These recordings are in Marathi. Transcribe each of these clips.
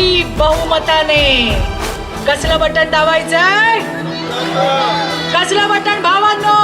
भारी बहुमताने. कसलं बटन दाबायचंय? कसलं बटन भावांनो?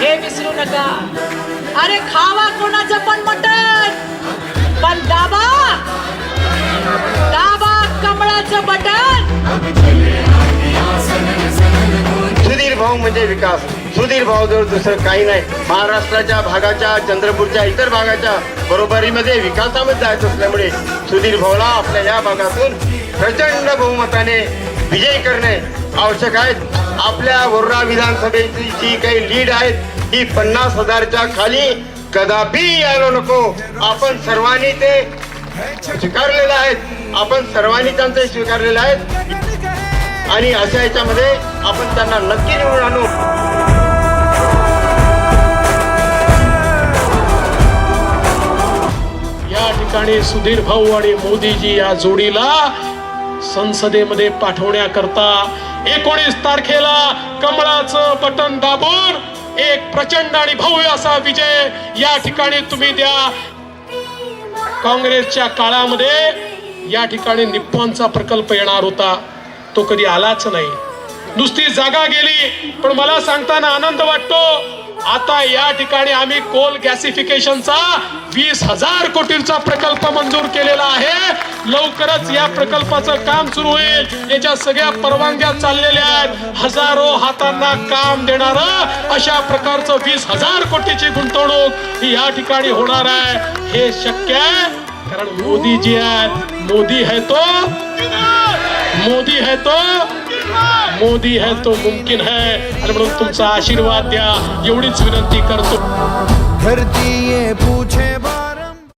हे विसरू नका. अरे खावा कोणाचं पण बटन. पण दाबा. दाबा कमळाचं बटन. सुधीर भाऊ म्हणजे विकास. सुधीर भाऊजवळ दुसरं काही नाही. महाराष्ट्राच्या भागाच्या चंद्रपूरच्या इतर भागाच्या बरोबरीमध्ये विकासामध्ये जायचं असल्यामुळे सुधीर भाऊला आपल्या या भागातून प्रचंड बहुमताने विजयी करणे आवश्यक आहे. आपल्या वरुणा विधानसभेची जी काही लीड आहेत ही पन्नास हजारच्या खाली कदापि यायला नको. आपण सर्वांनी ते स्वीकारलेलं आहेत. आपण सर्वांनी त्यांचे स्वीकारलेलं आहेत. आणि अशा याच्यामध्ये आपण त्यांना नक्की निवडून आणू. ठिकाणी सुधीर भाऊ आणि मोदीजी या जोडीला संसदेमध्ये पाठवण्याकरता एकोणीस तारखेला कमळाचं बटन दाबून एक प्रचंड आणि भव्य असा विजय या ठिकाणी तुम्ही द्या. काँग्रेसच्या काळामध्ये या ठिकाणी निप्पॉनचा प्रकल्प येणार होता. तो कधी आलाच नाही. नुसती जागा गेली पण मला सांगताना आनंद वाटतो. आता या ठिकाणी आम्ही कोल गॅसिफिकेशनचा वीस हजार कोटींचा प्रकल्प मंजूर केलेला आहे. लवकरच या प्रकल्पाचं काम सुरू होईल. याच्या सगळ्या परवानग्या चाललेल्या आहेत. हजारो हातांना काम देणार अशा प्रकारचं वीस हजार कोटीची गुंतवणूक ही या ठिकाणी होणार आहे. हे शक्य आहे कारण मोदी जी आहेत. मोदी है तो मोदी है तो मोदी है तो मुमकिन है। आणि म्हणून तुमचा आशीर्वाद द्या. एवढीच विनंती करतो. धरती पूछे